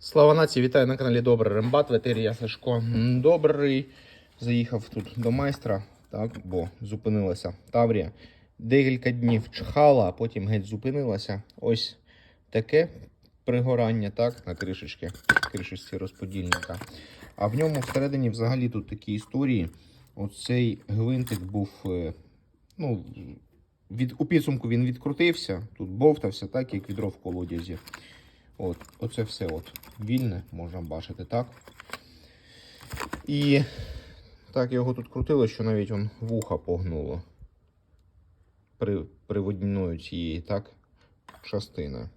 Слава нації, вітаю на каналі Добрий Рембат, ветерія Сашко. Добрий. Заїхав тут до майстра, так, бо зупинилася Таврія. Декілька днів чхала, а потім геть зупинилася. Ось таке пригорання, так, на кришечки, кришечці розподільника. А в ньому всередині взагалі тут такі історії. Оцей гвинтик був. е, Ну, від, у підсумку він відкрутився, тут бовтався, так, як відро в колодязі. От, оце все от вільне, можна бачити, так. І так його тут крутило, що навіть он вуха погнуло. При, приводною цієї, так, частини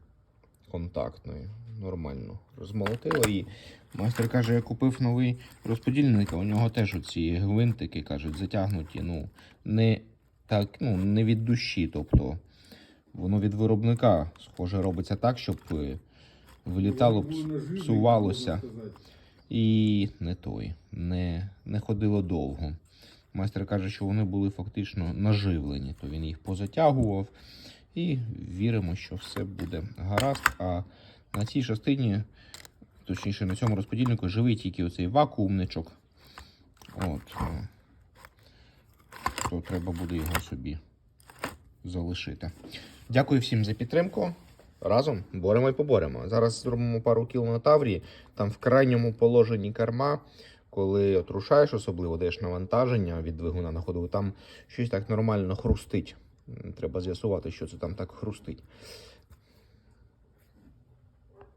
контактної. Нормально розмолотило. І майстер каже, я купив новий розподільник, а у нього теж оці гвинтики, кажуть, затягнуті, ну, не так, ну, не від душі. Тобто воно від виробника, схоже, робиться так, щоб е, вилітало, псувалося. І не той, не, не ходило довго. Майстер каже, що вони були фактично наживлені, то він їх позатягував. І віримо, що все буде гаразд. А на цій частині, точніше на цьому розподільнику, живий тільки оцей вакуумничок. От. е, То треба буде його собі залишити. Дякую всім за підтримку. Разом боремо і поборемо. Зараз зробимо пару кіл на Таврії. Там в крайньому положенні керма, коли от рушаєш, особливо даєш навантаження від двигуна на ходу, там щось так нормально хрустить. Треба з'ясувати, що це там так хрустить.